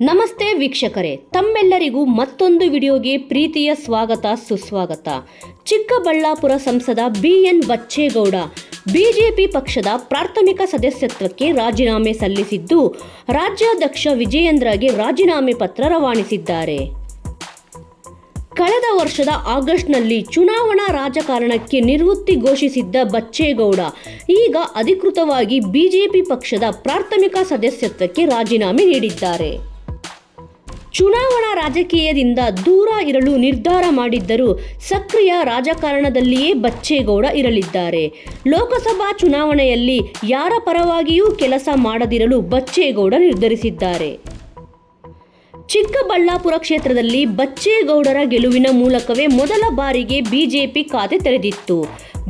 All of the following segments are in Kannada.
ನಮಸ್ತೆ ವೀಕ್ಷಕರೇ, ತಮ್ಮೆಲ್ಲರಿಗೂ ಮತ್ತೊಂದು ವಿಡಿಯೋಗೆ ಪ್ರೀತಿಯ ಸ್ವಾಗತ, ಸುಸ್ವಾಗತ. ಚಿಕ್ಕಬಳ್ಳಾಪುರ ಸಂಸದ ಬಿ ಎನ್ ಬಚ್ಚೇಗೌಡ, ಬಿಜೆಪಿ ಪಕ್ಷದ ಪ್ರಾಥಮಿಕ ಸದಸ್ಯತ್ವಕ್ಕೆ ರಾಜೀನಾಮೆ ಸಲ್ಲಿಸಿದ್ದು, ರಾಜ್ಯಾಧ್ಯಕ್ಷ ವಿಜಯೇಂದ್ರಗೆ ರಾಜೀನಾಮೆ ಪತ್ರ ರವಾನಿಸಿದ್ದಾರೆ. ಕಳೆದ ವರ್ಷದ ಆಗಸ್ಟ್ನಲ್ಲಿ ಚುನಾವಣಾ ರಾಜಕಾರಣಕ್ಕೆ ನಿವೃತ್ತಿ ಘೋಷಿಸಿದ್ದ ಬಚ್ಚೇಗೌಡ, ಈಗ ಅಧಿಕೃತವಾಗಿ ಬಿಜೆಪಿ ಪಕ್ಷದ ಪ್ರಾಥಮಿಕ ಸದಸ್ಯತ್ವಕ್ಕೆ ರಾಜೀನಾಮೆ ನೀಡಿದ್ದಾರೆ. ಚುನಾವಣಾ ರಾಜಕೀಯದಿಂದ ದೂರ ಇರಲು ನಿರ್ಧಾರ ಮಾಡಿದ್ದರೂ ಸಕ್ರಿಯ ರಾಜಕಾರಣದಲ್ಲಿಯೇ ಬಚ್ಚೇಗೌಡ ಇರಲಿದ್ದಾರೆ. ಲೋಕಸಭಾ ಚುನಾವಣೆಯಲ್ಲಿ ಯಾರ ಪರವಾಗಿಯೂ ಕೆಲಸ ಮಾಡದಿರಲು ಬಚ್ಚೇಗೌಡ ನಿರ್ಧರಿಸಿದ್ದಾರೆ. ಚಿಕ್ಕಬಳ್ಳಾಪುರ ಕ್ಷೇತ್ರದಲ್ಲಿ ಬಚ್ಚೇಗೌಡರ ಗೆಲುವಿನ ಮೂಲಕವೇ ಮೊದಲ ಬಾರಿಗೆ ಬಿಜೆಪಿ ಖಾತೆ ತೆರೆದಿತ್ತು.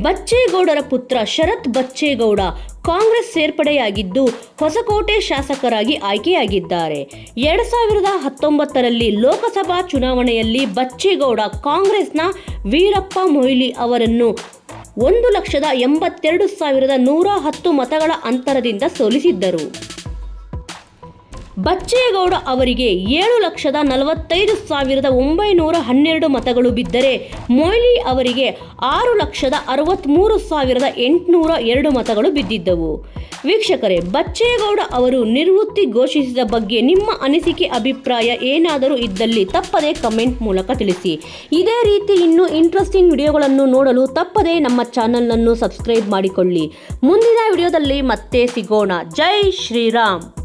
ಬಚ್ಚೇಗೌಡರ ಪುತ್ರ ಶರತ್ ಬಚ್ಚೇಗೌಡ ಕಾಂಗ್ರೆಸ್ ಸೇರ್ಪಡೆಯಾಗಿದ್ದು ಹೊಸಕೋಟೆ ಶಾಸಕರಾಗಿ ಆಯ್ಕೆಯಾಗಿದ್ದಾರೆ. ಎರಡು ಸಾವಿರದ ಹತ್ತೊಂಬತ್ತರಲ್ಲಿ ಲೋಕಸಭಾ ಚುನಾವಣೆಯಲ್ಲಿ ಬಚ್ಚೇಗೌಡ ಕಾಂಗ್ರೆಸ್ನ ವೀರಪ್ಪ ಮೊಯ್ಲಿ ಅವರನ್ನು ಒಂದು ಲಕ್ಷದ ಎಂಬತ್ತೆರಡು ಸಾವಿರದ ನೂರ ಹತ್ತು ಮತಗಳ ಅಂತರದಿಂದ ಸೋಲಿಸಿದ್ದರು. ಬಚ್ಚೇಗೌಡ ಅವರಿಗೆ ಏಳು ಲಕ್ಷದ ನಲವತ್ತೈದು ಸಾವಿರದ ಒಂಬೈನೂರ ಹನ್ನೆರಡು ಮತಗಳು ಬಿದ್ದರೆ ಮೊಯ್ಲಿ ಅವರಿಗೆ ಆರು ಲಕ್ಷದ ಅರವತ್ತ್ಮೂರು ಸಾವಿರದ ಎಂಟುನೂರ ಎರಡು ಮತಗಳು ಬಿದ್ದಿದ್ದವು. ವೀಕ್ಷಕರೇ, ಬಚ್ಚೇಗೌಡ ಅವರು ನಿವೃತ್ತಿ ಘೋಷಿಸಿದ ಬಗ್ಗೆ ನಿಮ್ಮ ಅನಿಸಿಕೆ, ಅಭಿಪ್ರಾಯ ಏನಾದರೂ ಇದ್ದಲ್ಲಿ ತಪ್ಪದೇ ಕಮೆಂಟ್ ಮೂಲಕ ತಿಳಿಸಿ. ಇದೇ ರೀತಿ ಇನ್ನೂ ಇಂಟ್ರೆಸ್ಟಿಂಗ್ ವಿಡಿಯೋಗಳನ್ನು ನೋಡಲು ತಪ್ಪದೇ ನಮ್ಮ ಚಾನಲನ್ನು ಸಬ್ಸ್ಕ್ರೈಬ್ ಮಾಡಿಕೊಳ್ಳಿ. ಮುಂದಿನ ವಿಡಿಯೋದಲ್ಲಿ ಮತ್ತೆ ಸಿಗೋಣ. ಜೈ ಶ್ರೀರಾಮ್!